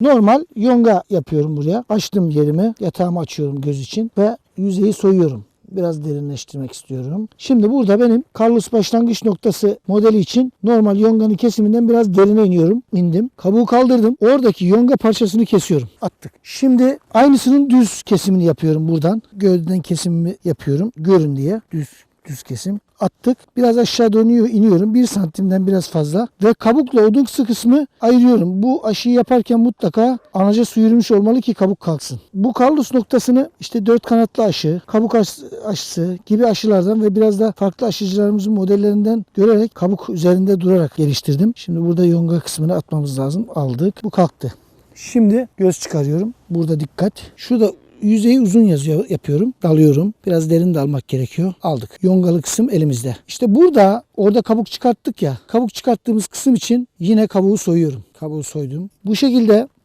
Normal yonga yapıyorum buraya. Açtım yerimi. Yatağımı açıyorum göz için ve yüzeyi soyuyorum. Biraz derinleştirmek istiyorum. Şimdi burada benim Carlos başlangıç noktası modeli için normal yonganın kesiminden biraz derine iniyorum. İndim. Kabuğu kaldırdım. Oradaki yonga parçasını kesiyorum. Attık. Şimdi aynısının düz kesimini yapıyorum buradan. Gövdeden kesimimi yapıyorum. Görün diye. Düz düz kesim. Attık. Biraz aşağı dönüyor, iniyorum. Bir santimden biraz fazla. Ve kabukla odunsu kısmı ayırıyorum. Bu aşıyı yaparken mutlaka anaca su yürümüş olmalı ki kabuk kalksın. Bu Carlos noktasını işte dört kanatlı aşı, kabuk aş- aşısı gibi aşılardan ve biraz da farklı aşıcılarımızın modellerinden görerek kabuk üzerinde durarak geliştirdim. Şimdi burada yonga kısmını atmamız lazım. Aldık. Bu kalktı. Şimdi göz çıkarıyorum. Burada dikkat. Şurada yüzeyi uzun yazıyor yapıyorum. Dalıyorum. Biraz derin dalmak gerekiyor. Aldık. Yongalı kısım elimizde. İşte burada orada kabuk çıkarttık ya. Kabuk çıkarttığımız kısım için yine kabuğu soyuyorum. Kabuğu soydum. Bu şekilde bu